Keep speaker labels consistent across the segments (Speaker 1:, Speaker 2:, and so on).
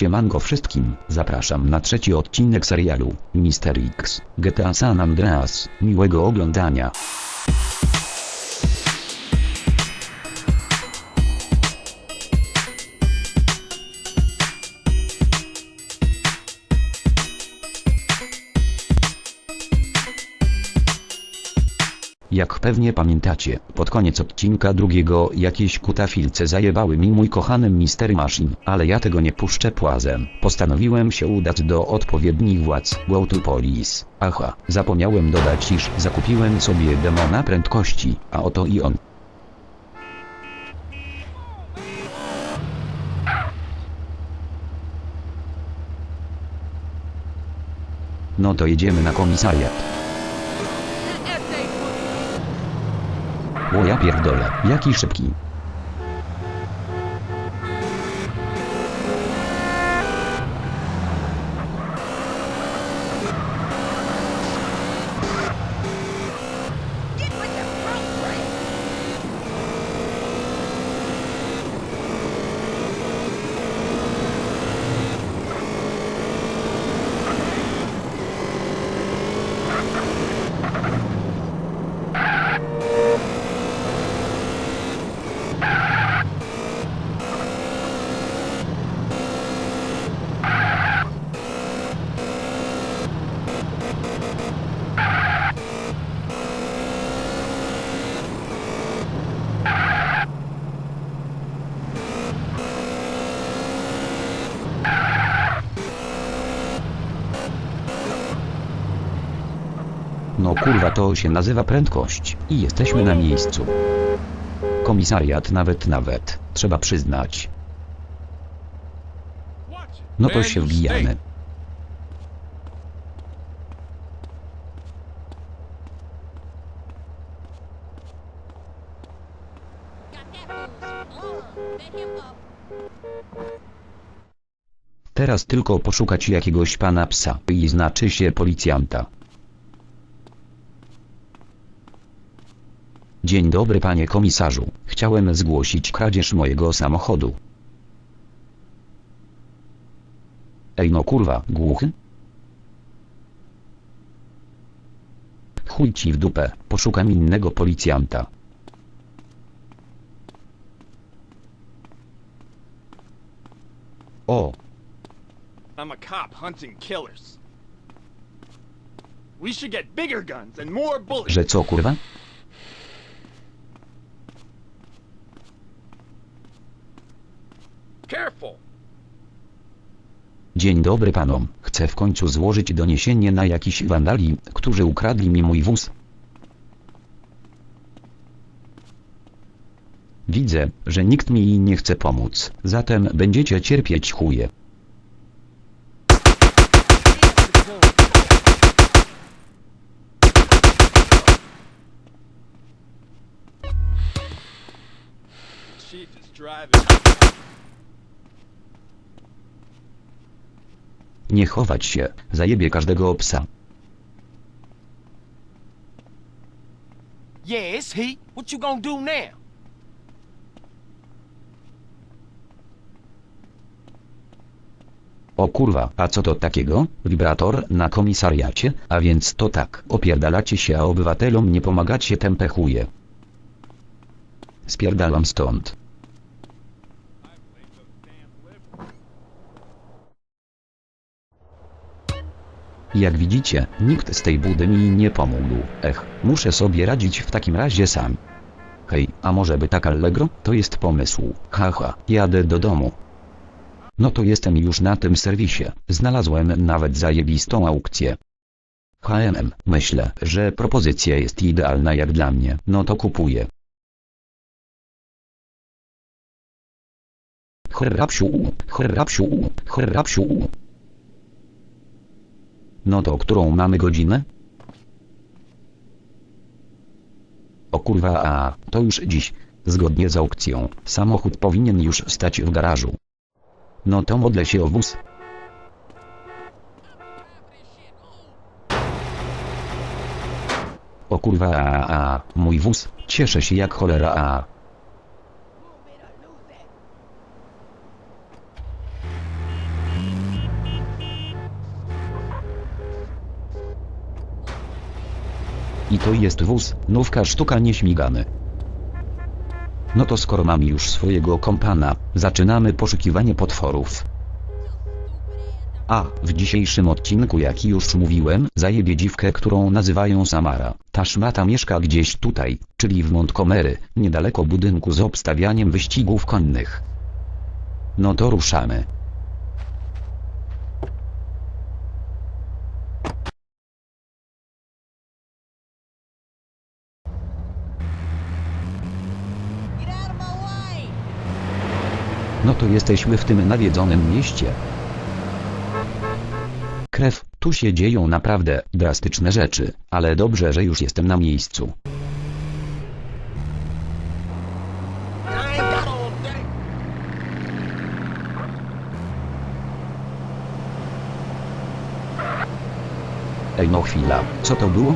Speaker 1: Siemanko wszystkim, zapraszam na trzeci odcinek serialu Mister X GTA San Andreas. Miłego oglądania. Jak pewnie pamiętacie, pod koniec odcinka drugiego jakieś kutafilce zajebały mi mój kochany Mister Machine, ale ja tego nie puszczę płazem. Postanowiłem się udać do odpowiednich władz, go to police. Aha, zapomniałem dodać iż zakupiłem sobie demona prędkości, a oto i on. No to jedziemy na komisariat. O ja pierdolę, jaki szybki. No kurwa to się nazywa prędkość i jesteśmy na miejscu. Komisariat nawet nawet, trzeba przyznać. No to się wbijamy. Teraz tylko poszukać jakiegoś pana psa i znaczy się policjanta. Dzień dobry panie komisarzu, chciałem zgłosić kradzież mojego samochodu. Ej no kurwa, głuchy? Chuj ci w dupę, poszukam innego policjanta. O,
Speaker 2: I'm a cop hunting killers. We should get bigger guns and more bullets.
Speaker 1: że co kurwa? Dzień dobry panom, chcę w końcu złożyć doniesienie na jakiś wandali, którzy ukradli mi mój wóz. Widzę, że nikt mi nie chce pomóc, zatem będziecie cierpieć chuje.
Speaker 2: Driving.
Speaker 1: Nie chować się, zajebie każdego psa.
Speaker 3: Yeah, it's heat. What you gonna do now?
Speaker 1: O kurwa, a co to takiego? Wibrator na komisariacie? A więc to tak, opierdalacie się a obywatelom nie pomagacie tempe chuje. Spierdalam stąd. Jak widzicie, nikt z tej budy mi nie pomógł. Ech, muszę sobie radzić w takim razie sam. Hej, a może by tak Allegro? To jest pomysł. Haha, jadę do domu. No to jestem już na tym serwisie. Znalazłem nawet zajebistą aukcję. HMM, myślę, że propozycja jest idealna jak dla mnie. No to kupuję. Hrapsiu, hrapsiu, hrapsiu. No to którą mamy godzinę? O kurwa a, to już dziś. Zgodnie z aukcją, samochód powinien już stać w garażu. No to modlę się o wóz. O kurwa a, a, mój wóz, cieszę się jak cholera a. I to jest wóz, nówka sztuka nieśmigany. No to skoro mam już swojego kompana, zaczynamy poszukiwanie potworów. A, w dzisiejszym odcinku jak już mówiłem, zajebie dziwkę, którą nazywają Samara. Ta szmata mieszka gdzieś tutaj, czyli w Montgomery, niedaleko budynku z obstawianiem wyścigów konnych. No to ruszamy.
Speaker 4: Get out of my way!
Speaker 1: No to jesteśmy w tym nawiedzonym mieście. Krew, tu się dzieją naprawdę drastyczne rzeczy, ale dobrze, że już jestem na miejscu. Ej no chwila, co to było?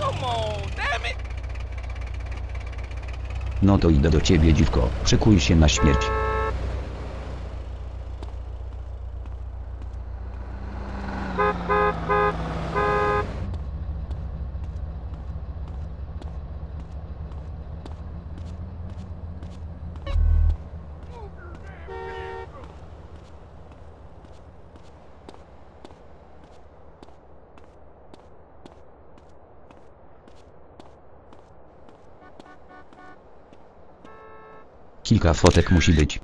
Speaker 3: Come on, damn it.
Speaker 1: No to idę do ciebie dziwko, szykuj się na śmierć. Kilka fotek musi być.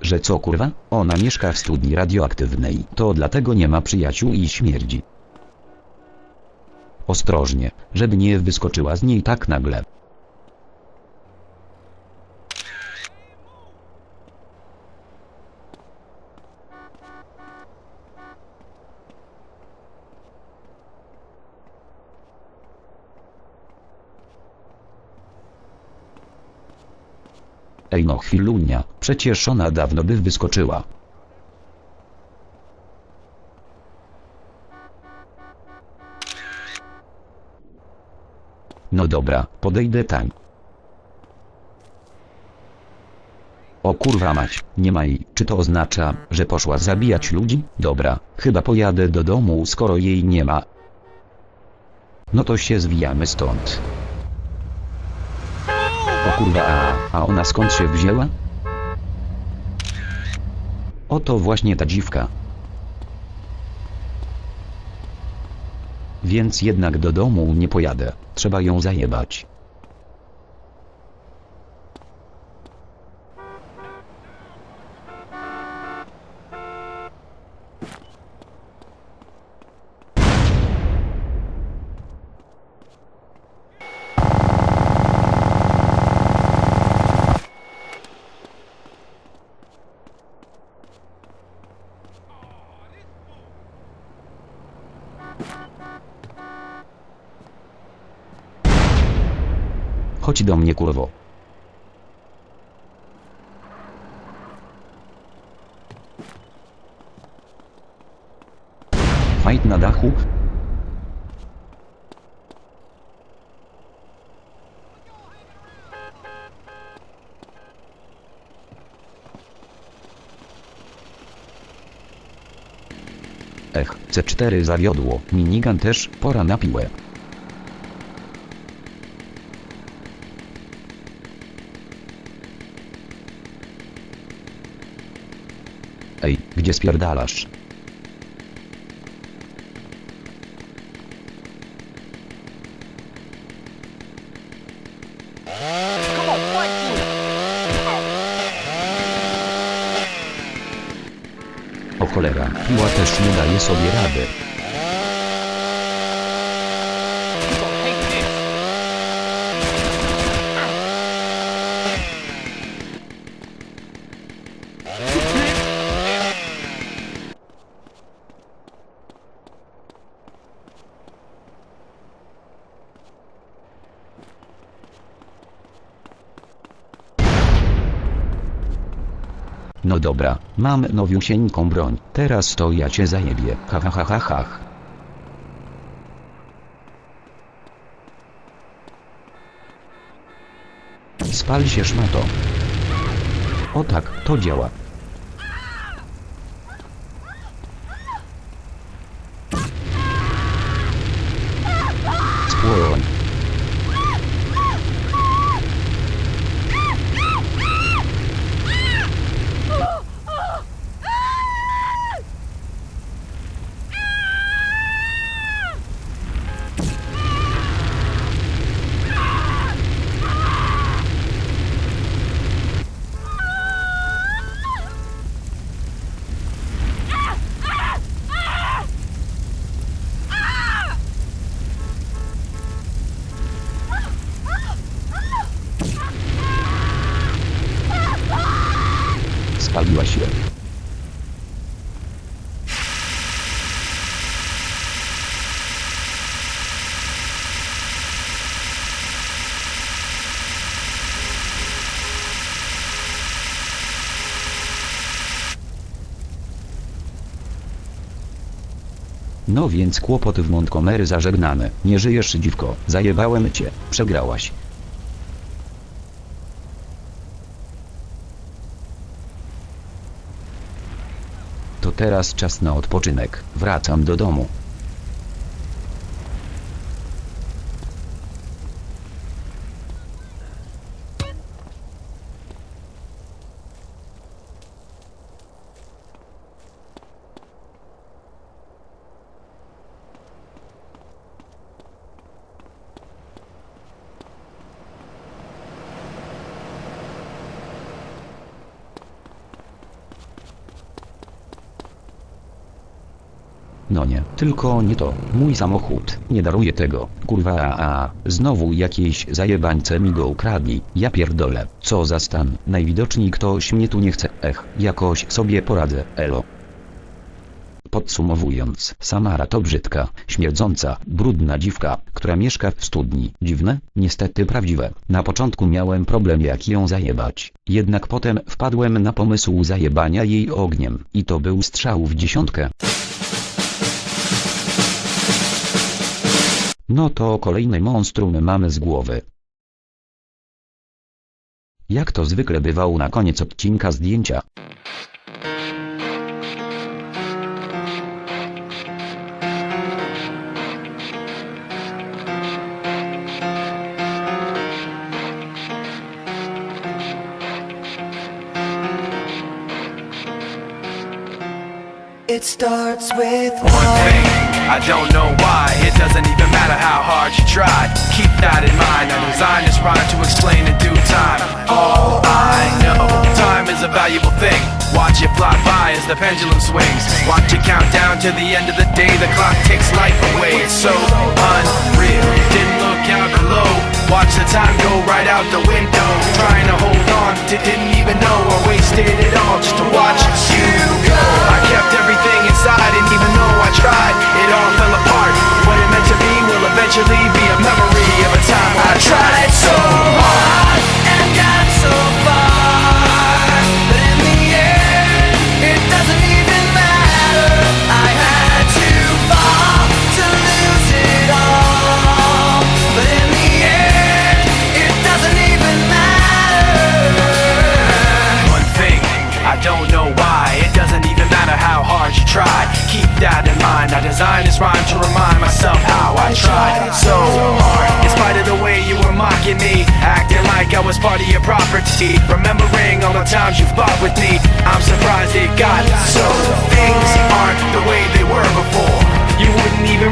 Speaker 1: Że co kurwa? Ona mieszka w studni radioaktywnej, to dlatego nie ma przyjaciół i śmierdzi. Ostrożnie, żeby nie wyskoczyła z niej tak nagle. Ej no chwilunia, przecież ona dawno by wyskoczyła. No dobra, podejdę tam. O kurwa mać, nie ma jej. Czy to oznacza, że poszła zabijać ludzi? Dobra, chyba pojadę do domu skoro jej nie ma. No to się zwijamy stąd. O kurwa, a, a ona skąd się wzięła? Oto właśnie ta dziwka. Więc jednak do domu nie pojadę, trzeba ją zajebać. Chodź do mnie kurwo. Fight na dachu? Ech, C4 zawiodło, minigun też, pora na piłę. Ej, gdzie spierdalasz? O cholera, piła też nie daje sobie rady. Dobra, mam nowiusieńką broń, teraz to ja cię ha ha. Spal się szmato. O tak, to działa. No więc kłopoty w Montgomery zażegnane. Nie żyjesz dziwko, zajebałem cię, przegrałaś. To teraz czas na odpoczynek, wracam do domu. No nie, tylko nie to. Mój samochód. Nie daruję tego. Kurwa a, a Znowu jakieś zajebańce mi go ukradli. Ja pierdolę. Co za stan. Najwidoczniej ktoś mnie tu nie chce. Ech, jakoś sobie poradzę. Elo. Podsumowując, Samara to brzydka, śmierdząca, brudna dziwka, która mieszka w studni. Dziwne? Niestety prawdziwe. Na początku miałem problem jak ją zajebać. Jednak potem wpadłem na pomysł zajebania jej ogniem. I to był strzał w dziesiątkę. No to kolejny monstrum mamy z głowy. Jak to zwykle bywało na koniec odcinka zdjęcia.
Speaker 5: It starts with
Speaker 6: one thing. I don't know why, it doesn't even matter how hard you try. Keep that in mind. I designed this rhyme to explain in due time. All I know, time is a valuable thing. Watch it fly by as the pendulum swings. Watch it count down to the end of the day. The clock takes life away. It's so unreal. Didn't look out below. Watch the time go right out the window. Trying to hold on, to didn't even know I wasted it all just to watch you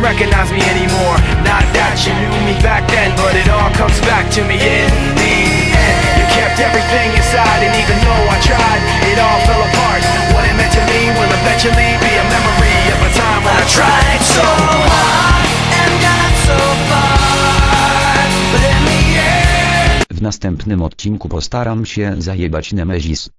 Speaker 6: recognize me anymore. Not that you knew me back then, but it all comes back to me in the end. You kept everything inside, and even though I tried, it all fell apart. What it meant to me will eventually be a memory of a time when I tried so
Speaker 1: W następnym odcinku postaram się zajebać Nemezis.